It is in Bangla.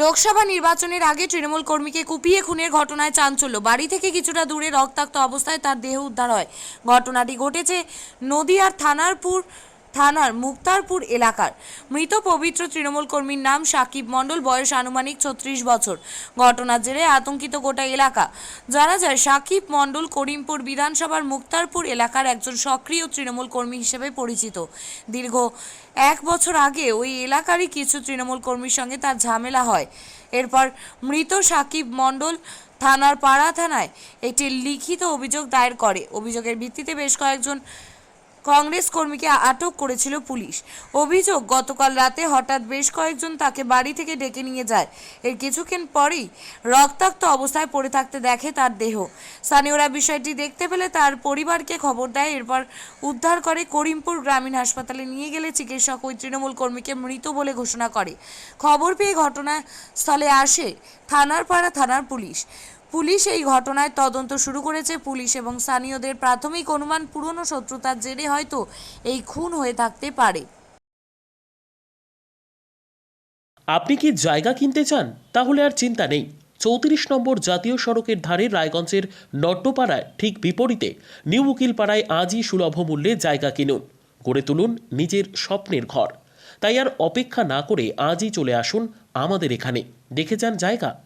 লোকসভা নির্বাচনের আগে তৃণমূল কর্মীকে কুপিয়ে খুনের ঘটনায় চাঞ্চল্য। বাড়ি থেকে কিছুটা দূরে রক্তাক্ত অবস্থায় তার দেহ উদ্ধার হয়। ঘটনাটি ঘটেছে নদিয়ার থানারপুর থানার মুক্তারপুর এলাকার মৃত পবিত্র তৃণমূল কর্মীর নাম সাকিব মণ্ডল, বয়স আনুমানিক ছত্রিশ বছর। ঘটনার জেরে আতঙ্কিত গোটা এলাকা। জানা যায়, সাকিব মণ্ডল করিমপুর বিধানসভার মুক্তারপুর এলাকার একজন সক্রিয় তৃণমূল কর্মী হিসেবে পরিচিত। দীর্ঘ এক বছর আগে ওই এলাকারই কিছু তৃণমূল কর্মীর সঙ্গে তার ঝামেলা হয়। এরপর মৃত সাকিব মণ্ডল থানার পাড়া থানায় একটি লিখিত অভিযোগ দায়ের করে। অভিযোগের ভিত্তিতে বেশ কয়েকজন কংগ্রেস কর্মীকে আটক করেছিল পুলিশ। অভিযোগ, গতকাল রাতে হঠাৎ বেশ কয়েকজন তাকে বাড়ি থেকে ডেকে নিয়ে যায়। এর কিছুক্ষণ পরেই রক্তাক্ত অবস্থায় পড়ে থাকতে দেখে তার দেহ। স্থানীয়রা বিষয়টি দেখতে পেলে তার পরিবারকে খবর দেয়। এরপর উদ্ধার করে করিমপুর গ্রামীণ হাসপাতালে নিয়ে গেলে চিকিৎসক ওই তৃণমূল কর্মীকে মৃত বলে ঘোষণা করে। খবর পেয়ে ঘটনাস্থলে আসে থানার পাড়া থানার পুলিশ। পুলিশ এই ঘটনায় তদন্ত শুরু করেছে পুলিশ এবং স্থানীয়দের প্রাথমিক অনুমান পুরনো শত্রুতার জেরে হয়তো এই খুন হয়ে থাকতে পারে। আপনি কি জায়গা কিনতে চান? তাহলে আর চিন্তা নেই। চৌত্রিশ নম্বর জাতীয় সড়কের ধারে রায়গঞ্জের নট্টপাড়ায় ঠিক বিপরীতে নিউ উকিলপাড়ায় আজই সুলভ মূল্যে জায়গা কিনুন। গড়ে তুলুন নিজের স্বপ্নের ঘর। তাই আর অপেক্ষা না করে আজই চলে আসুন আমাদের এখানে। দেখে যান জায়গা।